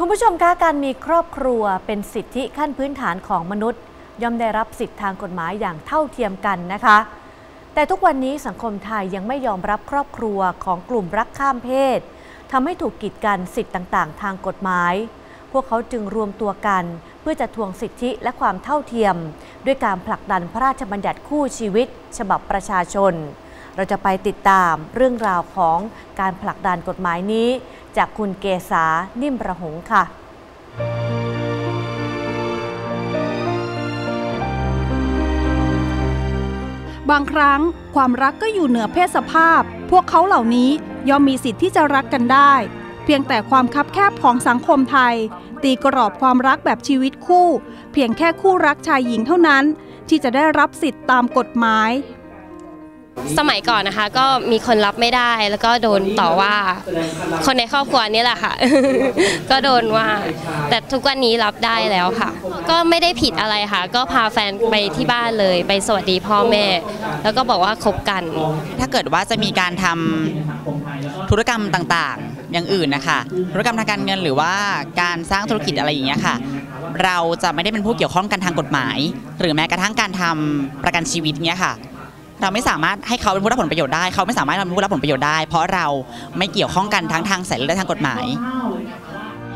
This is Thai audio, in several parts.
คุณผู้ชมคะการมีครอบครัวเป็นสิทธิขั้นพื้นฐานของมนุษย์ ย่อมได้รับสิทธิทางกฎหมายอย่างเท่าเทียมกันนะคะ แต่ทุกวันนี้สังคมไทยยังไม่ยอมรับครอบครัวของกลุ่มรักข้ามเพศทำให้ถูกกีดกันสิทธิต่างๆ ทางกฎหมาย พวกเขาจึงรวมตัวกัน เพื่อจะทวงสิทธิและความเท่าเทียม ด้วยการผลักดันพระราชบัญญัติคู่ชีวิต ฉบับประชาชน เราจะไปติดตามเรื่องราวของการผลักดันกฎหมายนี้ จากคุณเกษานิ่มประหงค่ะบางครั้งความรักก็อยู่เหนือเพศสภาพ พวกเขาเหล่านี้ย่อมมีสิทธิ์ที่จะรักกันได้ เพียงแต่ความคับแคบของสังคมไทย ตีกรอบความรักแบบชีวิตคู่ เพียงแค่คู่รักชายหญิงเท่านั้น ที่จะได้รับสิทธิ์ตามกฎหมาย สมัยก่อนนะคะ ก็มีคนรับไม่ได้ แล้วก็โดนต่อว่า คนในครอบครัวนี่แหละค่ะ ก็โดนว่า แต่ทุกวันนี้รับได้แล้วค่ะ ก็ไม่ได้ผิดอะไรค่ะ ก็พาแฟนไปที่บ้านเลย ไปสวัสดีพ่อแม่ แล้วก็บอกว่าคบกัน ถ้าเกิดว่าจะมีการทำธุรกรรมต่างๆ อย่างอื่นนะคะ ธุรกรรมทางการเงินหรือว่าการสร้างธุรกิจอะไรอย่างเงี้ยค่ะ เราจะไม่ได้เป็นผู้เกี่ยวข้องกันทางกฎหมาย หรือแม้กระทั่งการทำประกันชีวิตเงี้ยค่ะ เราไม่สามารถให้เขาเป็นผู้รับผลประโยชน์ได้ เขาไม่สามารถเป็นผู้รับผลประโยชน์ได้ เพราะเราไม่เกี่ยวข้องกันทั้งทางสายและทางกฎหมาย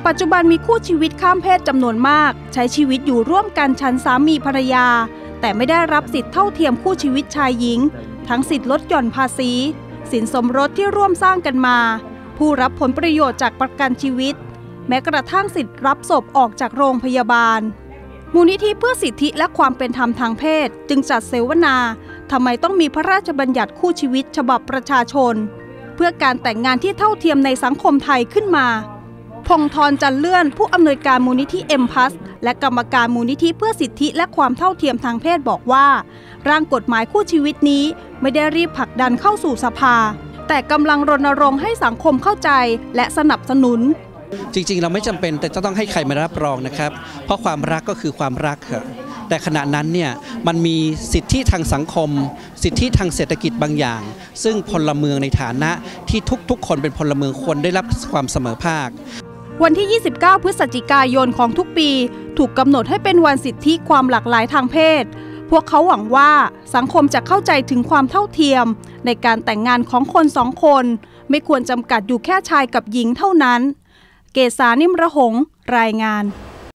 ปัจจุบันมีคู่ชีวิตข้ามเพศจำนวนมาก ใช้ชีวิตอยู่ร่วมกันชั้นสามีภรรยา แต่ไม่ได้รับสิทธิเท่าเทียมคู่ชีวิตชายหญิง ทั้งสิทธิลดหย่อนภาษี สินสมรสที่ร่วมสร้างกันมา ผู้รับผลประโยชน์จากประกันชีวิต แม้กระทั่งสิทธิรับศพออกจากโรงพยาบาลมูลนิธิเพื่อสิทธิและความเป็นธรรมทางเพศ จึงจัดเสวนา ทำไมต้องมีพระราชบัญญัติคู่ชีวิตฉบับประชาชน เพื่อการแต่งงานที่เท่าเทียมในสังคมไทยขึ้นมา พงธรจันเลื่อน ผู้อำนวยการมูลนิธิเอ็มพัสและกรรมการมูลนิธิเพื่อสิทธิและความเท่าเทียมทางเพศบอกว่า ร่างกฎหมายคู่ชีวิตนี้ไม่ได้รีบผลักดันเข้าสู่สภา แต่กำลังรณรงค์ให้สังคมเข้าใจและสนับสนุนจริงๆ เราไม่จำเป็นแต่จะต้องให้ใครมารับรองนะครับ เพราะความรักก็คือความรักครับ แต่ขณะนั้นเนี่ยมันมีสิทธิทางสังคม สิทธิทางเศรษฐกิจบางอย่าง ซึ่งพลเมืองในฐานะที่ทุกๆ คนเป็นพลเมืองควรได้รับความเสมอภาค วันที่ 29 พฤศจิกายนของทุกปี ถูกกำหนดให้เป็นวันสิทธิความหลากหลายทางเพศ พวกเขาหวังว่าสังคมจะเข้าใจถึงความเท่าเทียม ในการแต่งงานของคนสองคน ไม่ควรจำกัดอยู่แค่ชายกับหญิงเท่านั้น เกษานิมระหง รายงาน